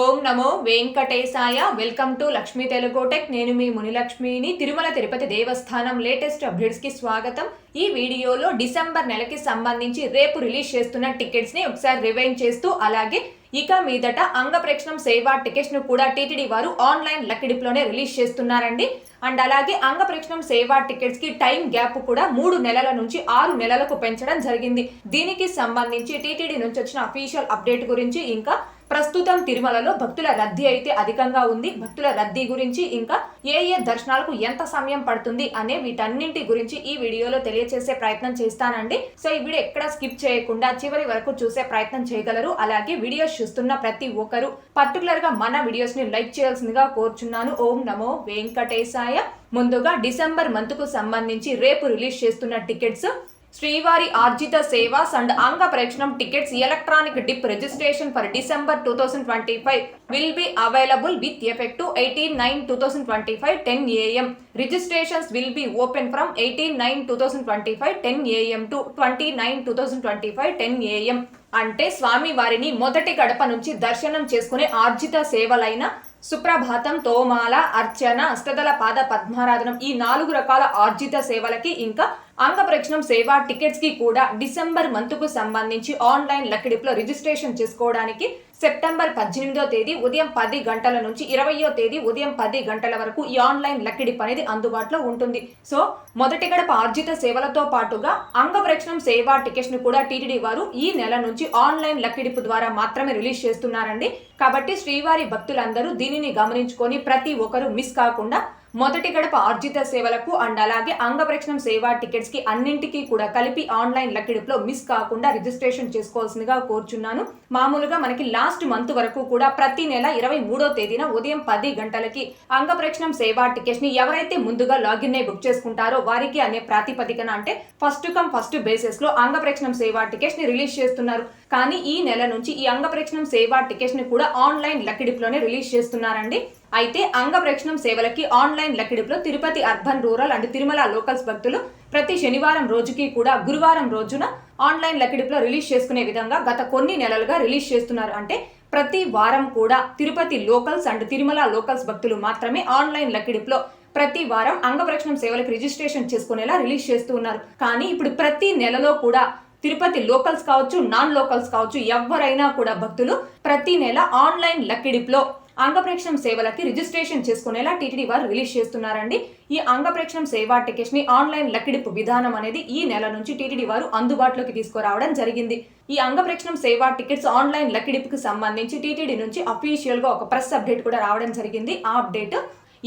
Om Namo Venkatesaya. Welcome to Lakshmi తెలుగోటెక్ నేను మీ మునిలక్ష్మిని. తిరుమల తిరుపతి దేవస్థానం latest అప్డేట్స్కి స్వాగతం. ఈ వీడియోలో డిసెంబర్ నెలకి సంబంధించి రేపు రిలీజ్ చేస్తున్న టికెట్స్ని ఒకసారి రివైన్ చేస్తూ అలాగే ఇక మీదట అంగప్రేక్షణం సేవా టికెట్స్ను కూడా టీటీడీ వారు ఆన్లైన్ లక్కిడిప్లోనే రిలీజ్ చేస్తున్నారండి. అండ్ అలాగే అంగప్రేక్షణం సేవా టికెట్స్కి టైం గ్యాప్ కూడా మూడు నెలల నుంచి ఆరు నెలలకు పెంచడం జరిగింది. దీనికి సంబంధించి టీటీడీ నుంచి వచ్చిన అఫీషియల్ అప్డేట్ గురించి ఇంకా ప్రస్తుతం తిరుమలలో భక్తుల రద్దీ అయితే అధికంగా ఉంది. భక్తుల రద్దీ గురించి ఇంకా ఏ ఏ దర్శనాలకు ఎంత సమయం పడుతుంది అనే వీటన్నింటి గురించి ఈ వీడియోలో తెలియజేసే ప్రయత్నం చేస్తానండి. సో ఈ వీడియో ఎక్కడ స్కిప్ చేయకుండా చివరి వరకు చూసే ప్రయత్నం చేయగలరు. అలాగే వీడియోస్ చూస్తున్న ప్రతి ఒక్కరు పర్టికులర్గా మన వీడియోస్ని లైక్ చేయాల్సిందిగా కోరుచున్నాను. ఓం నమో వెంకటేశాయ. ముందుగా డిసెంబర్ మంత్కు సంబంధించి రేపు రిలీజ్ చేస్తున్న టికెట్స్ శ్రీవారి ఆర్జిత సేవాస్ అండ్ అంగ ప్రేక్షణం tickets electronic dip registration for December two thousand twenty five. Will be available with effect eighteen nine two thousand twenty five ten AM. Registrations will be open from eighteen nine two thousand twenty five ten AM to twenty nine two thousand twenty five ten AM. అంటే స్వామి వారిని మొదటి గడప నుంచి దర్శనం చేసుకునే ఆర్జిత సేవలైన సుప్రభాతం తోమాల అర్చన అష్టదల పాద పద్మారాధనం ఈ నాలుగు రకాల ఆర్జిత సేవలకి ఇంకా అంగప్రక్షణం సేవా టికెట్స్కి కూడా డిసెంబర్ మంత్కు సంబంధించి ఆన్లైన్ లక్కిడిపులో రిజిస్ట్రేషన్ చేసుకోవడానికి సెప్టెంబర్ పద్దెనిమిదో తేదీ ఉదయం పది గంటల నుంచి ఇరవయో తేదీ ఉదయం పది గంటల వరకు ఈ ఆన్లైన్ లక్కిడిప్ అనేది అందుబాటులో ఉంటుంది. సో మొదటి గడప ఆర్జిత సేవలతో పాటుగా అంగప్రక్షణం సేవా టికెట్స్ను కూడా టీటీడీ వారు ఈ నెల నుంచి ఆన్లైన్ లక్కిడిపు ద్వారా మాత్రమే రిలీజ్ చేస్తున్నారండి. కాబట్టి శ్రీవారి భక్తులందరూ దీనిని గమనించుకొని ప్రతి ఒక్కరూ మిస్ కాకుండా మొదటి గడప ఆర్జిత సేవలకు అండ్ అలాగే అంగప్రక్షణం సేవా టికెట్స్కి కూడా కలిపి ఆన్లైన్ లక్కిడిపులో మిస్ కాకుండా రిజిస్ట్రేషన్ చేసుకోవాల్సిందిగా కోరుచున్నాను. మామూలుగా మనకి లాస్ట్ మంత్ వరకు కూడా ప్రతి నెల ఇరవై మూడో తేదీన ఉదయం పది గంటలకి అంగప్రక్షణం సేవా టికెట్స్ని ఎవరైతే ముందుగా లాగిన్ అయి బుక్ చేసుకుంటారో వారికి అనే ప్రాతిపదికన అంటే ఫస్ట్ కమ్ ఫస్ట్ బేసిస్లో అంగప్రక్షణం సేవా టికెట్స్ని రిలీజ్ చేస్తున్నారు. కానీ ఈ నెల నుంచి ఈ అంగప్రక్షణం సేవా టికెట్స్ని కూడా ఆన్లైన్ లక్కిడిపులోనే రిలీజ్ చేస్తున్నారండి. అయితే అంగప్రక్షణం సేవలకి online లక్కిడిపులో Tirupati urban rural and Tirumala locals భక్తులు ప్రతి శనివారం రోజుకి కూడా గురువారం రోజున ఆన్లైన్ లకిడిపులో రిలీజ్ చేసుకునే విధంగా గత కొన్ని నెలలుగా రిలీజ్ చేస్తున్నారు. అంటే ప్రతి వారం కూడా Tirupati locals and Tirumala locals భక్తులు మాత్రమే ఆన్లైన్ లకిడిపులో ప్రతి వారం అంగప్రక్షణం సేవలకు రిజిస్ట్రేషన్ చేసుకునేలా రిలీజ్ చేస్తూ ఉన్నారు. కానీ ఇప్పుడు ప్రతి నెలలో కూడా తిరుపతి లోకల్స్ కావచ్చు నాన్ లోకల్స్ కావచ్చు ఎవరైనా కూడా భక్తులు ప్రతి నెల ఆన్లైన్ లక్కిడిప్లో అంగప్రేక్షణం సేవలకి రిజిస్ట్రేషన్ చేసుకునేలా టీటీడీ వారు రిలీజ్ చేస్తున్నారండి. ఈ అంగప్రేక్షణం సేవా టికెట్స్ని ఆన్లైన్ లక్కిడిపు విధానం అనేది ఈ నెల నుంచి టీటీడీ వారు అందుబాటులోకి తీసుకురావడం జరిగింది. ఈ అంగప్రేక్షణం సేవా టికెట్స్ ఆన్లైన్ లక్కిడిపుకి సంబంధించి టీటీడీ నుంచి అఫీషియల్గా ఒక ప్రెస్ అప్డేట్ కూడా రావడం జరిగింది. ఆ అప్డేట్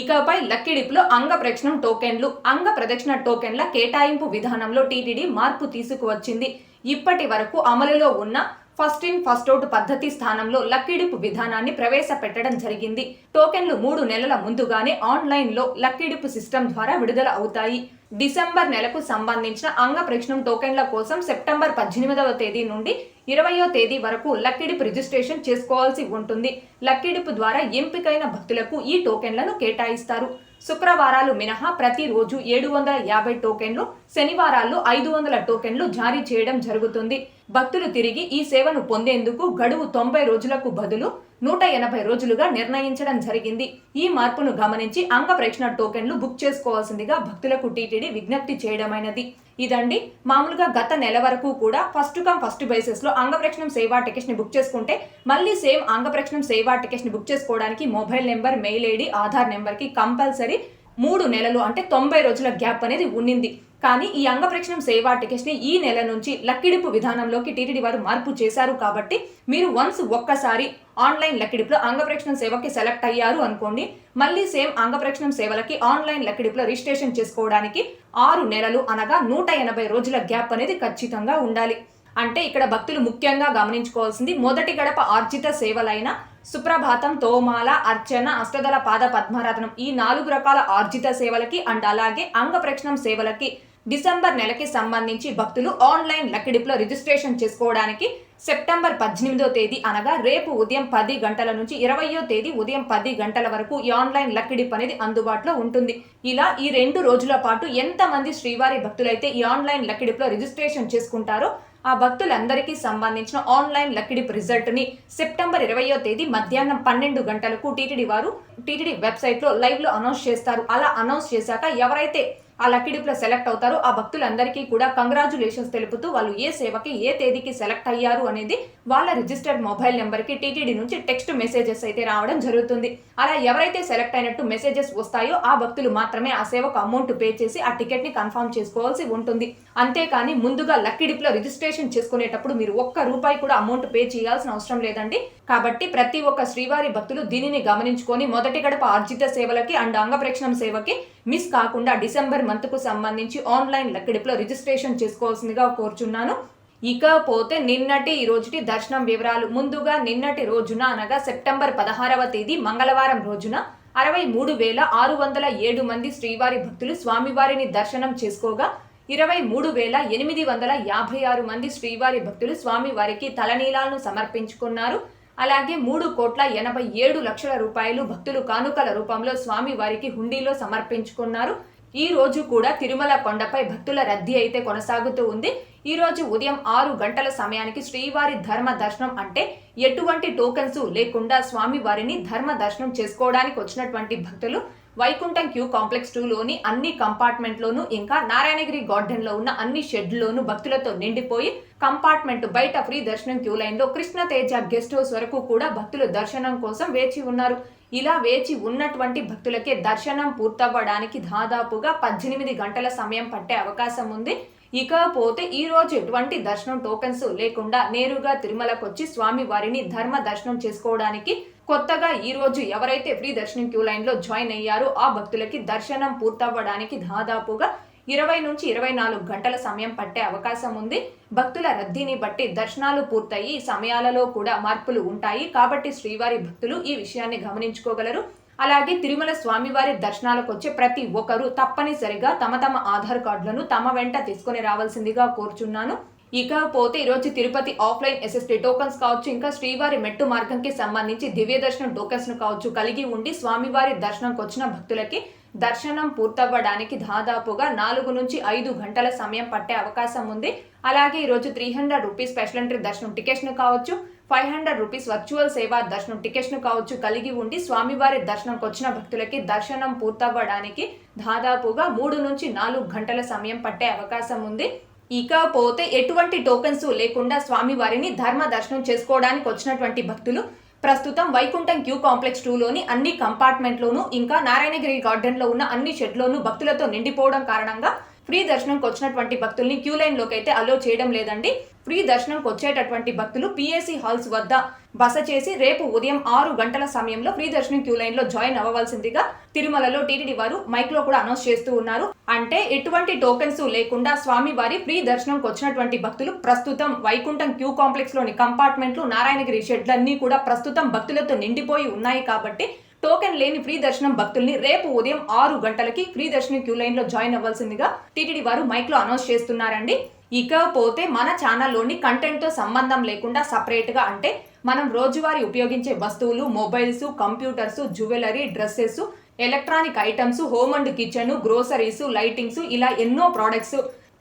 ఇకపై లక్కిడిప్లో అంగ ప్రదక్షిణం టోకెన్లు అంగ ప్రదక్షిణ టోకెన్ల కేటాయింపు విధానంలో టీటీడీ మార్పు తీసుకువచ్చింది. ఇప్పటి వరకు అమలులో ఉన్న ఫస్ట్ ఇన్ ఫస్ట్ అవుట్ పద్ధతి స్థానంలో లక్కీడిపు విధానాన్ని ప్రవేశపెట్టడం జరిగింది. టోకెన్లు మూడు నెలల ముందుగానే ఆన్లైన్లో లక్కీడిపు సిస్టమ్ ద్వారా విడుదల అవుతాయి. డిసెంబర్ నెలకు సంబంధించిన అంగ ప్రక్షణం టోకెన్ల కోసం సెప్టెంబర్ పద్దెనిమిదవ తేదీ నుండి ఇరవయో తేదీ వరకు లక్కిడిపు రిజిస్ట్రేషన్ చేసుకోవాల్సి ఉంటుంది. లక్కిడిపు ద్వారా ఎంపికైన భక్తులకు ఈ టోకెన్లను కేటాయిస్తారు. శుక్రవారాలు మినహా ప్రతిరోజు ఏడు వందల యాభై టోకెన్లు శనివారాల్లో ఐదు వందల టోకెన్లు జారీ చేయడం జరుగుతుంది. భక్తులు తిరిగి ఈ సేవను పొందేందుకు గడువు తొంభై రోజులకు బదులు నూట ఎనభై రోజులుగా నిర్ణయించడం జరిగింది. ఈ మార్పును గమనించి అంగ ప్రేక్షణ టోకెన్లు బుక్ చేసుకోవాల్సిందిగా భక్తులకు టీటీడీ విజ్ఞప్తి చేయడమైనది. ఇదండి. మామూలుగా గత నెల వరకు కూడా ఫస్ట్ కమ్ ఫస్ట్ బేసిస్లో అంగప్రక్షణం సేవా టికెట్స్ని బుక్ చేసుకుంటే మళ్ళీ సేమ్ అంగప్రక్షణం సేవా టికెట్స్ని బుక్ చేసుకోవడానికి mobile number mail ID Aadhaar నెంబర్కి కంపల్సరీ మూడు నెలలు అంటే తొంభై రోజుల గ్యాప్ అనేది ఉండింది కానీ ఈ అంగప్రక్షణం సేవా టికెట్స్ని ఈ నెల నుంచి లక్కిడిపు విధానంలోకి టీటీడీ వారు మార్పు చేశారు కాబట్టి మీరు వన్స్ ఒక్కసారి ఆన్లైన్ లక్కిడిపులో అంగప్రక్షణం సేవకి సెలెక్ట్ అయ్యారు అనుకోండి మళ్ళీ సేమ్ అంగప్రక్షణం సేవలకి ఆన్లైన్ లక్కిడిపులో రిజిస్ట్రేషన్ చేసుకోవడానికి ఆరు నెలలు అనగా నూట ఎనభై రోజుల గ్యాప్ అనేది ఖచ్చితంగా ఉండాలి. అంటే ఇక్కడ భక్తులు ముఖ్యంగా గమనించుకోవాల్సింది మొదటి గడప ఆర్జిత సేవలైన సుప్రభాతం తోమాల అర్చన అష్టదల పాద పద్మారాధనం ఈ నాలుగు రకాల ఆర్జిత సేవలకి అండ్ అలాగే అంగప్రక్షణం సేవలకి డిసెంబర్ నెలకి సంబంధించి భక్తులు ఆన్లైన్ లక్కిడిప్లో రిజిస్ట్రేషన్ చేసుకోవడానికి సెప్టెంబర్ పద్దెనిమిదో తేదీ అనగా రేపు ఉదయం పది గంటల నుంచి ఇరవయో తేదీ ఉదయం పది గంటల వరకు ఈ ఆన్లైన్ లక్కిడిప్ అనేది అందుబాటులో ఉంటుంది. ఇలా ఈ రెండు రోజుల పాటు ఎంతమంది శ్రీవారి భక్తులైతే ఈ ఆన్లైన్ లక్కిడిపులో రిజిస్ట్రేషన్ చేసుకుంటారో ఆ భక్తులందరికీ సంబంధించిన ఆన్లైన్ లక్కిడిప్ రిజల్ట్ని సెప్టెంబర్ ఇరవయో తేదీ మధ్యాహ్నం పన్నెండు గంటలకు టీటీడీ వారు టీటీడీ వెబ్సైట్లో లైవ్లో అనౌన్స్ చేస్తారు. అలా అనౌన్స్ చేశాక ఎవరైతే ఆ లక్కీ డిప్లో సెలెక్ట్ అవుతారు ఆ భక్తులందరికీ కూడా కంగ్రాచులేషన్స్ తెలుపుతూ వాళ్ళు ఏ సేవకి ఏ తేదీకి సెలెక్ట్ అయ్యారు అనేది వాళ్ళ రిజిస్టర్డ్ మొబైల్ నెంబర్కి టీటీడీ నుంచి టెక్స్ట్ మెసేజెస్ అయితే రావడం జరుగుతుంది. అలా ఎవరైతే సెలెక్ట్ అయినట్టు మెసేజెస్ వస్తాయో ఆ భక్తులు మాత్రమే ఆ సేవకు అమౌంట్ పే చేసి ఆ టికెట్ని కన్ఫర్మ్ చేసుకోవాల్సి ఉంటుంది. అంతేకాని ముందుగా లక్కీ డిప్లో రిజిస్ట్రేషన్ చేసుకునేటప్పుడు మీరు ఒక్క రూపాయి కూడా అమౌంట్ పే చేయాల్సిన అవసరం లేదండి. కాబట్టి ప్రతి ఒక్క శ్రీవారి భక్తులు దీనిని గమనించుకొని మొదటి గడప ఆర్జిత సేవలకి అండ్ అంగప్రేక్షణం సేవకి మిస్ కాకుండా డిసెంబర్ మంత్కు సంబంధించి ఆన్లైన్ లక్కడిపులో రిజిస్ట్రేషన్ చేసుకోవాల్సిందిగా కోరుచున్నాను. ఇకపోతే నిన్నటి ఈ రోజుటి దర్శనం వివరాలు ముందుగా నిన్నటి రోజున అనగా సెప్టెంబర్ పదహారవ తేదీ మంగళవారం రోజున అరవై మూడు వేల ఆరు వందల ఏడు మంది శ్రీవారి భక్తులు స్వామివారిని దర్శనం చేసుకోగా ఇరవై మూడు వేల ఎనిమిది వందల యాభై ఆరు మంది శ్రీవారి భక్తులు స్వామివారికి తలనీలాలను సమర్పించుకున్నారు. అలాగే మూడు కోట్ల ఎనభై ఏడు లక్షల రూపాయలు భక్తులు కానుకల రూపంలో స్వామి వారికి హుండీలో సమర్పించుకున్నారు. ఈ రోజు కూడా తిరుమల కొండపై భక్తుల రద్దీ అయితే కొనసాగుతూ ఉంది. ఈ రోజు ఉదయం ఆరు గంటల సమయానికి శ్రీవారి ధర్మ దర్శనం అంటే ఎటువంటి టోకెన్స్ లేకుండా స్వామి వారిని ధర్మ దర్శనం చేసుకోవడానికి వచ్చినటువంటి భక్తులు వైకుంఠం క్యూ కాంప్లెక్స్ టూలోని అన్ని కంపార్ట్మెంట్లోనూ ఇంకా నారాయణగిరి గార్డెన్లో ఉన్న అన్ని షెడ్లోనూ భక్తులతో నిండిపోయి కంపార్ట్మెంట్ బయట ఫ్రీ దర్శనం క్యూ లైన్లో కృష్ణతేజ గెస్ట్ హౌస్ వరకు కూడా భక్తులు దర్శనం కోసం వేచి ఉన్నారు. ఇలా వేచి ఉన్నటువంటి భక్తులకే దర్శనం పూర్తవ్వడానికి దాదాపుగా పద్దెనిమిది గంటల సమయం పట్టే అవకాశం ఉంది. ఇకపోతే ఈ రోజు ఎటువంటి దర్శనం టోకెన్స్ లేకుండా నేరుగా తిరుమలకు వచ్చి స్వామి వారిని ధర్మ దర్శనం చేసుకోవడానికి కొత్తగా ఈ రోజు ఎవరైతే ఫ్రీ దర్శనం క్యూ లైన్లో జాయిన్ అయ్యారో ఆ భక్తులకి దర్శనం పూర్తవ్వడానికి దాదాపుగా ఇరవై నుంచి ఇరవై నాలుగు గంటల సమయం పట్టే అవకాశం ఉంది. భక్తుల రద్దీని బట్టి దర్శనాలు పూర్తయి సమయాలలో కూడా మార్పులు ఉంటాయి. కాబట్టి శ్రీవారి భక్తులు ఈ విషయాన్ని గమనించుకోగలరు. అలాగే తిరుమల స్వామివారి దర్శనాలకు వచ్చే ప్రతి ఒక్కరూ తప్పనిసరిగా తమ తమ ఆధార్ కార్డులను తమ వెంట తీసుకుని రావాల్సిందిగా కోరుచున్నాను. ఇకపోతే ఈరోజు తిరుపతి ఆఫ్లైన్ ఎస్ఎస్టీ టోకన్స్ కావచ్చు ఇంకా శ్రీవారి మెట్టు మార్గంకి సంబంధించి దివ్య దర్శనం టోకన్స్ను కావచ్చు కలిగి ఉండి స్వామివారి దర్శనంకి వచ్చిన భక్తులకి దర్శనం పూర్తవ్వడానికి దాదాపుగా నాలుగు నుంచి ఐదు గంటల సమయం పట్టే అవకాశం ఉంది. అలాగే ఈరోజు three hundred rupees special entry దర్శనం టికెట్స్ను కావచ్చు ఫైవ్ హండ్రెడ్ రూపీస్ వర్చువల్ సేవా దర్శనం టికెట్స్ను కావచ్చు కలిగి ఉండి స్వామివారి దర్శనంకి వచ్చిన భక్తులకి దర్శనం పూర్తవ్వడానికి దాదాపుగా మూడు నుంచి నాలుగు గంటల సమయం పట్టే అవకాశం ఉంది. ఇకపోతే ఎటువంటి టోకెన్స్ లేకుండా స్వామివారిని ధర్మ దర్శనం చేసుకోవడానికి వచ్చినటువంటి భక్తులు ప్రస్తుతం వైకుంఠం క్యూ కాంప్లెక్స్ టూలోని అన్ని కంపార్ట్మెంట్లోనూ ఇంకా నారాయణగిరి గార్డెన్లో ఉన్న అన్ని షెడ్లోనూ భక్తులతో నిండిపోవడం కారణంగా ఫ్రీ దర్శనంకి వచ్చినటువంటి భక్తుల్ని క్యూ లైన్లోకి అయితే అలో చేయడం లేదండి. ఫ్రీ దర్శనంకి వచ్చేటటువంటి భక్తులు పిఎస్సి హాల్స్ వద్ద బస చేసి రేపు ఉదయం ఆరు గంటల సమయంలో ఫ్రీ దర్శనం క్యూ లైన్లో జాయిన్ అవ్వవలసిందిగా తిరుమలలో టీటీడీ వారు మైక్లో కూడా అనౌన్స్ చేస్తూ ఉన్నారు. అంటే ఎటువంటి టోకెన్స్ లేకుండా స్వామి వారి ఫ్రీ దర్శనంకి వచ్చినటువంటి భక్తులు ప్రస్తుతం వైకుంఠం క్యూ కాంప్లెక్స్లోని కంపార్ట్మెంట్లు నారాయణగిరి షెడ్లన్నీ కూడా ప్రస్తుతం భక్తులతో నిండిపోయి ఉన్నాయి కాబట్టి టోకెన్ లేని ఫ్రీ దర్శనం భక్తుల్ని రేపు ఉదయం ఆరు గంటలకి ఫ్రీ దర్శనం క్యూ లైన్లో జాయిన్ అవ్వాల్సిందిగా టీటీడీ వారు మైక్లో అనౌన్స్ చేస్తున్నారండి. ఇకపోతే మన ఛానల్లోని కంటెంట్తో సంబంధం లేకుండా సపరేట్గా అంటే మనం రోజువారీ ఉపయోగించే వస్తువులు mobiles computers jewellery dresses electronic items home and kitchen groceries lightings ఇలా ఎన్నో ప్రోడక్ట్స్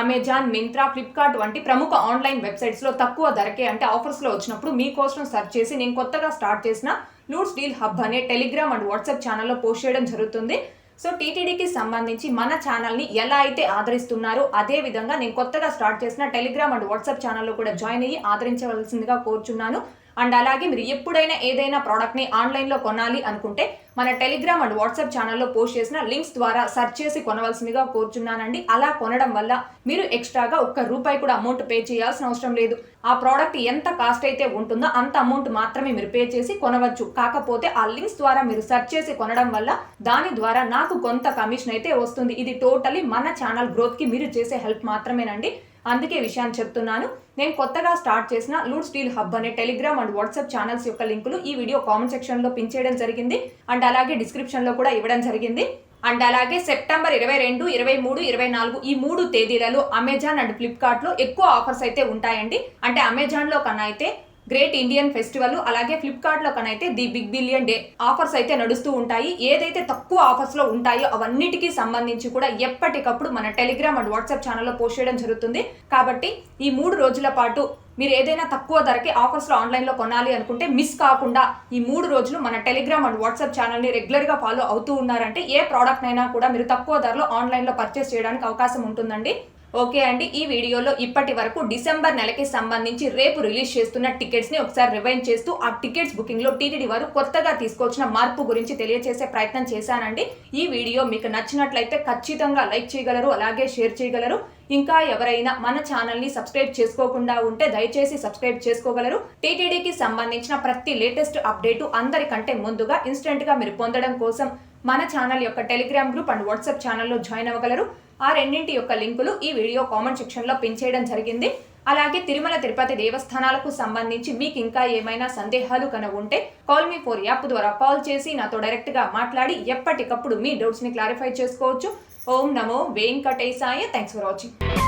అమెజాన్ మింత్రా ఫ్లిప్కార్ట్ వంటి ప్రముఖ ఆన్లైన్ వెబ్సైట్స్లో తక్కువ ధరకే అంటే ఆఫర్స్లో వచ్చినప్పుడు మీకోసం సెర్చ్ చేసి నేను కొత్తగా స్టార్ట్ చేసిన లూడ్స్ డీల్ హబ్ అనే టెలిగ్రామ్ అండ్ వాట్సాప్ ఛానల్లో పోస్ట్ చేయడం జరుగుతుంది. సో టీటీడీకి సంబంధించి మన ఛానల్ని ఎలా అయితే ఆదరిస్తున్నారో అదే విధంగా నేను కొత్తగా స్టార్ట్ చేసిన టెలిగ్రామ్ అండ్ వాట్సాప్ ఛానల్లో కూడా జాయిన్ అయ్యి ఆదరించవలసిందిగా కోరుచున్నాను. అండ్ అలాగే మీరు ఎప్పుడైనా ఏదైనా ప్రోడక్ట్ని ఆన్లైన్లో కొనాలి అనుకుంటే మన టెలిగ్రామ్ అండ్ వాట్సాప్ ఛానల్లో పోస్ట్ చేసిన లింక్స్ ద్వారా సెర్చ్ చేసి కొనవలసిందిగా కోరుచున్నానండి. అలా కొనడం వల్ల మీరు ఎక్స్ట్రాగా ఒక్క రూపాయి కూడా అమౌంట్ పే చేయాల్సిన అవసరం లేదు. ఆ ప్రోడక్ట్ ఎంత కాస్ట్ అయితే ఉంటుందో అంత అమౌంట్ మాత్రమే మీరు పే చేసి కొనవచ్చు. కాకపోతే ఆ లింక్స్ ద్వారా మీరు సెర్చ్ చేసి కొనడం వల్ల దాని ద్వారా నాకు కొంత కమిషన్ అయితే వస్తుంది. ఇది టోటలీ మన ఛానల్ గ్రోత్కి మీరు చేసే హెల్ప్ మాత్రమేనండి. అందుకే విషయాన్ని చెప్తున్నాను. నేను కొత్తగా స్టార్ట్ చేసిన లూడ్ స్టీల్ హబ్ అనే టెలిగ్రామ్ అండ్ వాట్సాప్ ఛానల్స్ యొక్క లింకులు ఈ వీడియో కామెంట్ సెక్షన్లో పిన్ చేయడం జరిగింది. అండ్ అలాగే డిస్క్రిప్షన్లో కూడా ఇవ్వడం జరిగింది. అండ్ అలాగే సెప్టెంబర్ ఇరవై రెండు ఇరవై మూడు ఇరవై నాలుగు ఈ మూడు తేదీలలో అమెజాన్ అండ్ ఫ్లిప్కార్ట్లో ఎక్కువ ఆఫర్స్ అయితే ఉంటాయండి. అంటే అమెజాన్లో కన్నా అయితే గ్రేట్ ఇండియన్ ఫెస్టివల్. అలాగే ఫ్లిప్కార్ట్లో కనైతే the Big Billion Day offers అయితే నడుస్తూ ఉంటాయి. ఏదైతే తక్కువ ఆఫర్స్లో ఉంటాయో అవన్నిటికి సంబంధించి కూడా ఎప్పటికప్పుడు మన టెలిగ్రామ్ అండ్ వాట్సాప్ ఛానల్లో పోస్ట్ చేయడం జరుగుతుంది. కాబట్టి ఈ మూడు రోజుల పాటు మీరు ఏదైనా తక్కువ ధరకి ఆఫర్స్లో ఆన్లైన్లో కొనాలి అనుకుంటే మిస్ కాకుండా ఈ మూడు రోజులు మన టెలిగ్రామ్ అండ్ వాట్సాప్ ఛానల్ని రెగ్యులర్గా ఫాలో అవుతూ ఉన్నారంటే ఏ ప్రోడక్ట్ అయినా కూడా మీరు తక్కువ ధరలో ఆన్లైన్లో పర్చేస్ చేయడానికి అవకాశం ఉంటుందండి. ఓకే అండి ఈ వీడియోలో ఇప్పటి వరకు డిసెంబర్ నెలకి సంబంధించి రేపు రిలీజ్ చేస్తున్న టికెట్స్ని ఒకసారి రివైండ్ చేస్తూ ఆ టికెట్స్ బుకింగ్లో టీటీడీ వారు కొత్తగా తీసుకొచ్చిన మార్పు గురించి తెలియజేసే ప్రయత్నం చేశానండి. ఈ వీడియో మీకు నచ్చినట్లయితే ఖచ్చితంగా లైక్ చేయగలరు అలాగే షేర్ చేయగలరు. ఇంకా ఎవరైనా మన ఛానల్ని సబ్స్క్రైబ్ చేసుకోకుండా ఉంటే దయచేసి సబ్స్క్రైబ్ చేసుకోగలరు. టీటీడీకి సంబంధించిన ప్రతి లేటెస్ట్ అప్డేటు అందరికంటే ముందుగా ఇన్స్టెంట్గా మీరు పొందడం కోసం మన ఛానల్ యొక్క టెలిగ్రామ్ గ్రూప్ అండ్ వాట్సాప్ ఛానల్లో జాయిన్ అవ్వగలరు. ఆ రెండింటి యొక్క లింకులు ఈ వీడియో కామెంట్ సెక్షన్లో పిన్ చేయడం జరిగింది. అలాగే తిరుమల తిరుపతి దేవస్థానాలకు సంబంధించి మీకు ఇంకా ఏమైనా సందేహాలు కన ఉంటే కాల్ మీ ఫోర్ యాప్ ద్వారా కాల్ చేసి నాతో డైరెక్ట్గా మాట్లాడి ఎప్పటికప్పుడు మీ డౌట్స్ని క్లారిఫై చేసుకోవచ్చు. ఓం నమో వెంకటేశాయ. Thanks for watching